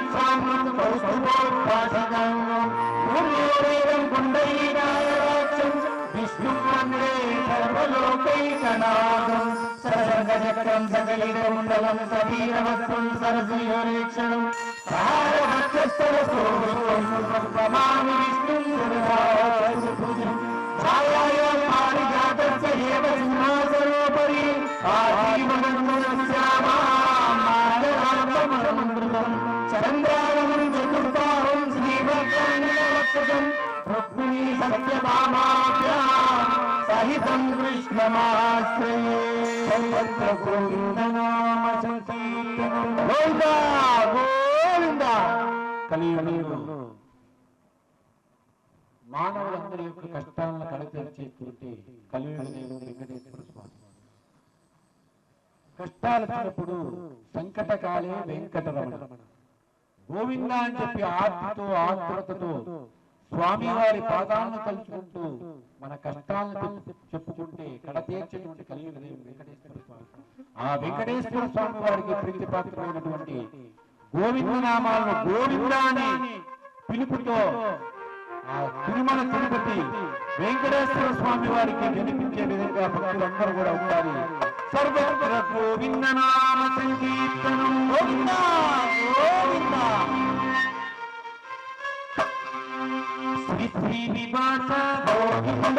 ராஜாட்சாமியம் கௌஸ்துபோத் பாசகம் பூர்யோரேரம் குண்டையினாயராட்சம் விஷ்ணு மந்தே சர்வலோகைகநாதம் சாய సర్వత్ర గోవిందనామ సంకీర్తనం గోవింద. కలియుగంలో మానవులందరి యొక్క కష్టాలను కడతీర్చేటువంటి కలియుడు దేవుడు వెంకటేశ్వర స్వామి. కష్టాలు వచ్చినప్పుడు సంకటకాలే వెంకటరమణ. గోవింద అని చెప్పి ఆర్తితో ఆత్రతతో స్వామి వారి పాదాలను తలుచుకుంటూ మన కష్టాలను చెప్పుకుంటే కడ తీర్చేటువంటి దేవుడు వెంకటేశ్వర స్వామి. ఆ వెంకటేశ్వర స్వామి వారికి ప్రీతిపాత్రమైనటువంటి గోవింద నామాలను గోవింద అని పిలుపుతో ఆ తిరుమల తిరుపతి వెంకటేశ్వర స్వామి వారికి వినిపించే విధంగా భక్తులందరూ కూడా ఉండాలి. సర్వత్ర గోవిందనామ సంకీర్తనం. గోవింద? గోవింద? ಬಿಸಿ ವಿಮಾನ ಹೋಗಿಲ್ಲ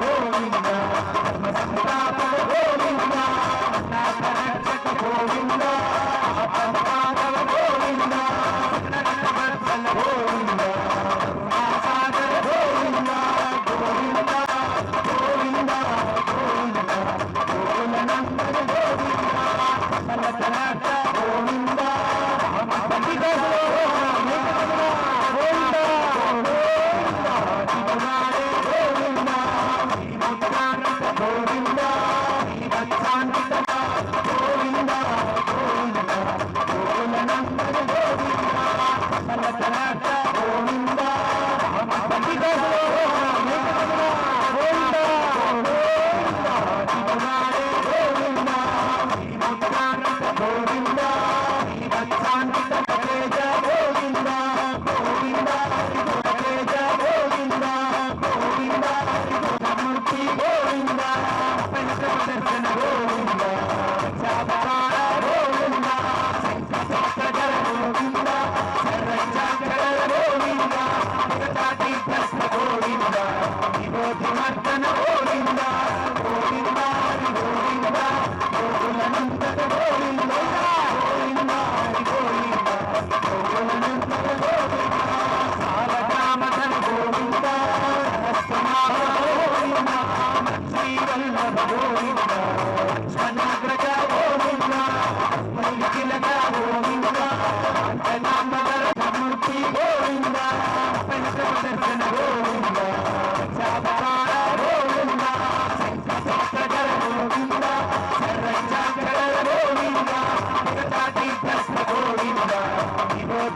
గోవింద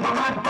慢慢